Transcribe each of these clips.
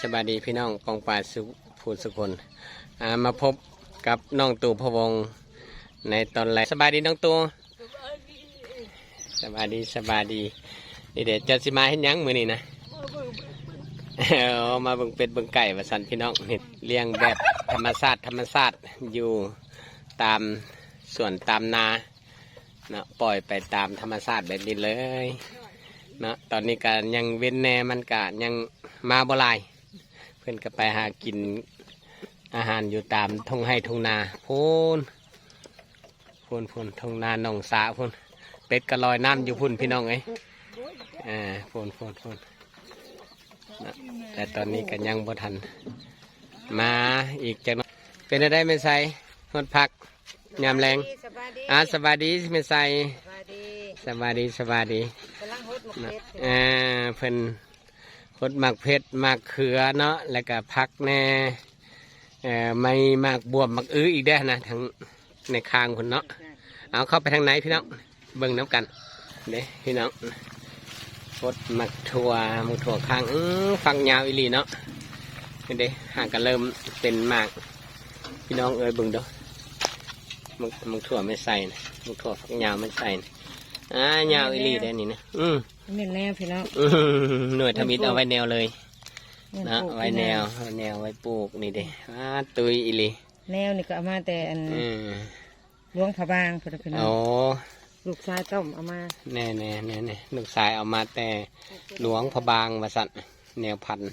สบายดีพี่น้องกองป่าสุภูสุคนมาพบกับน้องตู่พวงในตอนแรกสบายดีน้องตู่สบายดีสบายดีนี่เดี๋ยวจะสิมาเห็นยังมือนี่นะเอามาเบิ่งเป็ดเบิ่งไก่ว่าสันพี่น้องนี่เลี้ยงแบบธรรมชาติธรรมชาติอยู่ตามส่วนตามนาเนาะปล่อยไปตามธรรมชาติแบบนี้เลยเนาะตอนนี้ก็ยังเว้นแน่มันก็ยังมาบ่ลาย เพื่อนก็ไปหากินอาหารอยู่ตามทงให้ทงนาพูนพูนพูนทงนาหนองสาพูนเป็ดก็ลอยน้ำอยู่พุ่นพี่น้องเอ้ยอ่าพูนพูนพูนนะแต่ตอนนี้ก็ยังบ่ทัน มาอีกจังหน่อยเป็นอะไรไม่ใส่หดผักยามแรงสบายดีอ่าสวัสดีไม่ใส่สบายดีสวัสดีสวัสดีกำลังฮดหมกนะเป็ดอ่าเพิ่น พดหมักเพชรหมักเขือเนาะแล้วก็พักแน่ไม่หมักบวบหมักอื้ออีกได้นะทั้งในคางคนเนาะเอาเข้าไปทางไหนพี่น้องเบิ่งน้ำกันเด้พี่น้องพดหมักถั่วหมักถั่วคางอื้อฟังยาวอีหลีเนาะเด้ห่างกันเริ่มเป็นหมากพี่น้องเอ้ยเบิ่งด้อหมักหมักถั่วไม่ใส่นะหมักถั่วฟักยาวไม่ใส่นะอ่ายาวอีหลีได้นี่นะอืม เม่นแน่พี่น้องอื้อหือหน่วยทมิตเอาไว้แนวเลยแม่นนะปลูกไว้แนวไว้แนวไว้ปลูกนี่เด้อาตุยอีหลีแนวนี่ก็เอามาแต่อันอืมหลวงพระบางพี่น้องพี่น้อโอ้งลูกชายต้มเอามาแน่แน่แน่แน่ลูกชายเอามาแต่หลวงพระบางวสันแนวพันธุ์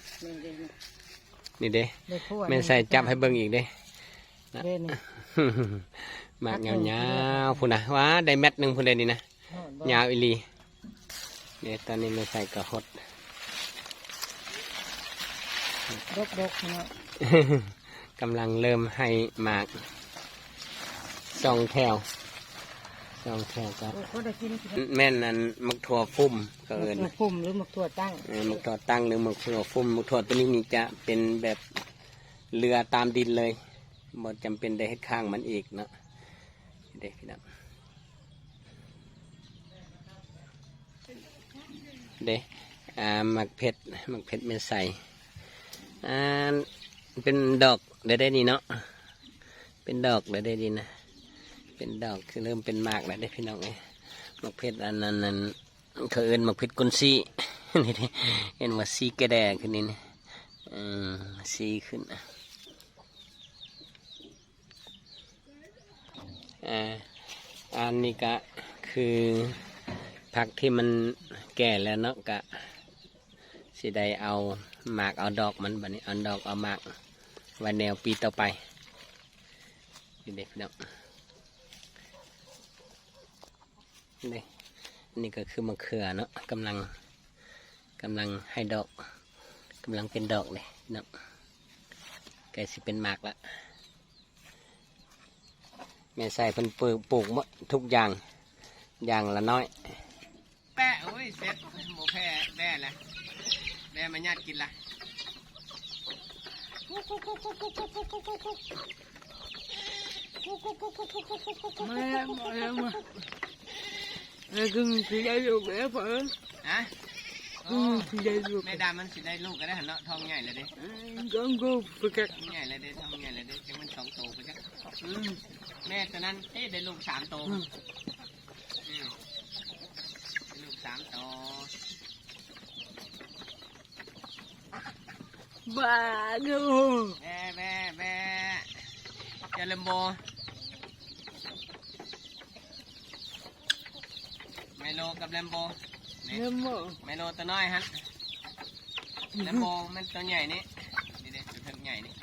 นี่เด้ได้คั่วแม่นใส่จับให้เบิ่งอีกเด้ เด้นี่ มากยาวๆพุ่นนะว้าได้เม็ดหนึ่งพุ่นเลยนี่นะฮอดบ่ยาวอีหลี เดี๋ยวตอนนี้ไม่ใส่กระหดดกดกพี่น้องกำลังเริ่มให้หมากสองแถวสองแถวก็โอ้เขาได้กินพี่น้องแม่นนั้นมักถั่วฟุ้มก็เอินหมกพุ่มหรือหมกถั่วตั้งเออมักถั่วตั้งหรือมักถั่วฟุ้มมักถั่วตัวนี้นี่จะเป็นแบบเรือตามดินเลยบ่จำเป็นได้เฮ็ดข้างมันอีกเนาะเด็กพี่น้อง เด็กอ่ามักเพชรมักเพชรไม่ใส่อ่าเป็นดอกได้ได้นี่เนาะเป็นดอกได้ได้ดีนะเป็นดอกคือเริ่มเป็นหมากแล้วได้พี่น้องเอ้ยมักเพชรอันนั้นนั้นเขาเอิ้นมักเพชรกุนซี่นี่เด้เห็นว่าซีกระแดขึ้นนี่นะอืมซีขึ้นอะอ่าอันนี้ก็คือผักที่มัน แก่แล้วเนาะกะสิได้เอาหมากเอาดอกมันบัดนี้เอาดอกเอาหมากไว้แนวปีต่อไปนี่เด็กพี่น้องนี่นี่ก็คือมะเขือเนาะกำลังกำลังให้ดอกกำลังเป็นดอกเลยเนาะใกสิเป็นหมากละแม่ใส่เพิ่นปลูกปลูกหมดทุกอย่างอย่างละน้อย แปะโอ้ยเสร็จหมูแพร่แม่ละแม่มาญาติกินละมามามาเออคือสิได้ลูกแล้วเพิ่นฮะอือสิได้ลูกแม่ดามันสิได้ลูกก็ได้หันเนาะทองใหญ่เลยเด้กังกูไปกักใหญ่เลยเด้ทองใหญ่เลยเด้จังมันสองโตไปจ้ะแม่ตัวนั้นเอ๊ได้ลูกสามโต สามโตบ้าดูแม่แม่แม่เจาเลมโบไมโลกับแลมโบนี่เนโมไมโลตัวน้อยฮะแลมโบมันตัวใหญ่นี่นี่เด็ตัวใหญ่นี่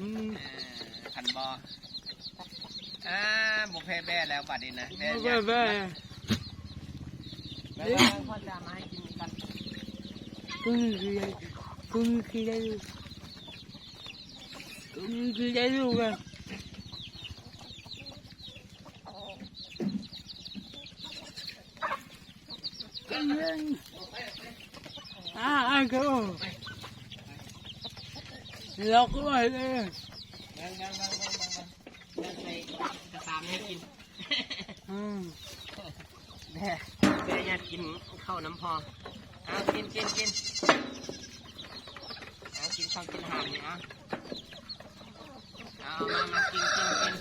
อืมเออพันบออ่าบุฟเฟ่แบ่แล้วบัดนี้นะแบ่บ้าบ้าแบ่ แล้วพ่อจะมาให้กินกัน กูสิได้กูสิได้ลูกกูสิได้ลูกอ่ะอ่าอ่ากูล็อกไว้เลย เบิ่งเบิ่งเบิ่งเบิ่งเบิ่งเบิ่งใส่กระสามให้กิน อืม แบ่แบ่อยากกินข้าวน้ำพอเอากินกินกินเอากินชอบกินอาหารเนี่ยเอาเอามามากินกินกิน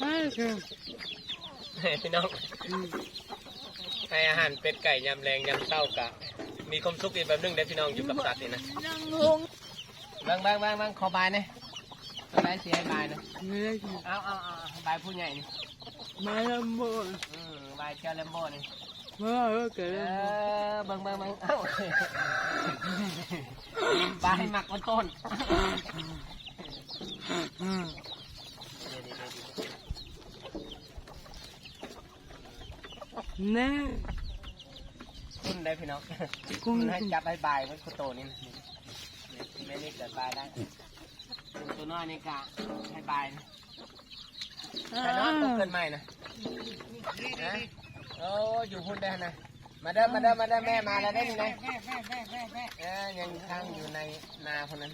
ให้คือพี่น้องให้อาหารเป็ดไก่ยำแรงยำเศร้ากะมีความสุขอีกแบบนึงเด้อพี่น้องอยู่กับสัตว์นี่นะนั่งลงบางบางบางบางขอบายเนี่ยขอบายเสียให้บายนะ ไม่ได้กินเอาเอาเอาบายผู้ใหญ่นี่ มาลำบาก อืมบายเจ้าแลมโบ้นี่มาเออเกิเอดอเบิ่งเบิ่งเบิ่งเอ้าบายหมักบนต้นแน่คุณได้พี่น้องกุ้งคุณให้จับให้บายมันคือโตนี่นะแม่นี่เกิดบายได้ตัวน้อยนี่กะให้บายนะ แต่น้อยตกเกินใหม่นะนะโอ้อยู่พุ่นได้นะ มาเด้อมาเด้อมาเด้อแม่มาแล้วได้นี่นะเออยังค้างอยู่ในนาคนนั้น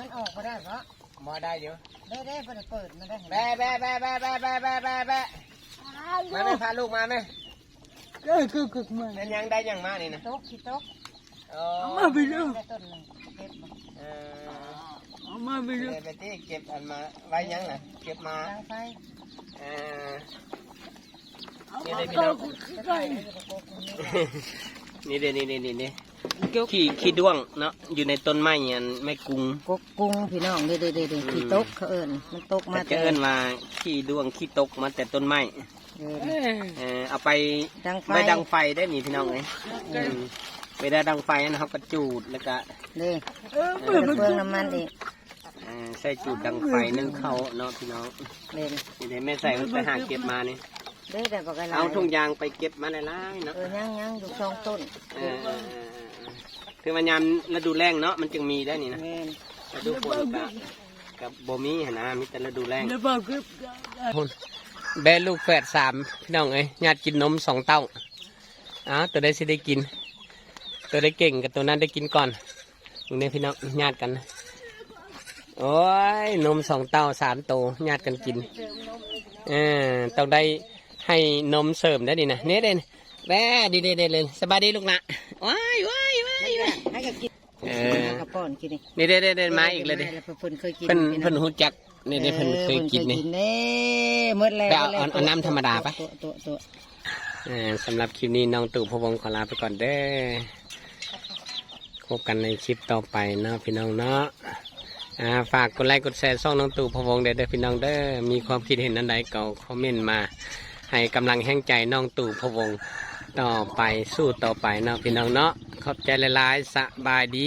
มันออกมาได้เหรอมอได้อยู่ได้ได้เปิดเปิดมาได้แบะแบะแบะแบะแบะแบะแบะแบะแบะมาไม่พาลูกมาไหมก็คือคือมาเป็นยังได้ยังมานี่นะโต๊ะขี้โต๊ะโอ้มาไปดูได้ต้นหนึ่งเก็บมา เออเอามาไปดูเก็บไปที่เก็บอันมาไว้ยังน่ะเก็บมาทางไฟเออเอานี่มาได้พี่ก็น้องไก่นี่เด้นี่เด้นี่เด้ขี้ขี้ด้วงเนาะอยู่ในต้นไม้อันไม่กุงกกกุ้งพี่น้องเด้เด้เด้เด้ขี้โต๊ะเขาเอิญมันตกแต่มาจะเอิ้นว่าขี้ด้วงขี้ตกมาแต่ต้นไม้เออเอ้ยเออเอาไปดังไฟไม่ดังไฟได้นี่พี่น้องเอ้ยอืมไปได้ดังไฟนะครับก็จูดแล้วก็เด้เออเปลืองเปลืองน้ำมันอีกเอ่อใส่จูดดังไฟนึ่งเขาเนาะพี่น้องเด้นี่เดี๋ยวแม่ใส่มันไปหาเก็บมานี่เด้แต่บอกอะไรเอาทุ่งยางไปเก็บมาหลายๆเนาะเออยังยังอยู่สองต้นเออเออเออคือมันยามฤดูแล้งเนาะมันจึงมีได้นี่นะเม่นฤดูฝนกับกับโบมีหั่นนะมีแต่ฤดูแล้งเดี๋ยวบอกคือแบลูกแฝดสามพี่น้องเอ้ยญาติกินนมสองเต้าอ้าวตัวได้สิได้กิน ตัวได้เก่งกับตัวนั้นได้กินก่อนมึงเนี่ยพี่น้องญาติกันนะ โอ้ยนมสองเต้าสามโตวญาติกันกินเออต้องได้ให้นมเสริมได้ดีนะเนี่ยเด่นแม่ดีเด่นเลยสบายดีลูกนะว้ายว้ายว้ายว้ายให้กับกินเออกระป้อนกินนี่นี่เด่นเด่นเด่นมาอีกเลยเดิแล้วเพิ่นเคยกินเพิ่นเพิ่นหูจักนี่เด่นเพิ่นเคยกินนี่เด้เมื่อแล้วไปเอาเอาเอาน้ำธรรมดาไปตัวตัวตัวเอ่อสำหรับคลิปนี้น้องตู่พะวงขอลาไปก่อนเด้อพบกันในคลิปต่อไปเนาะพี่น้องเนาะ อ่าฝากกดไลค์กดแชร์ช่องน้องตู่พวงเด้อเด้อพี่น้องเด้อมีความคิดเห็นอันใดก็คอมเมนต์มา ให้กำลังแห่งใจน้องตู่พวงต่อไปสู้ต่อไปเนาะพี่น้องเนาะขอบใจหลายๆสบายดี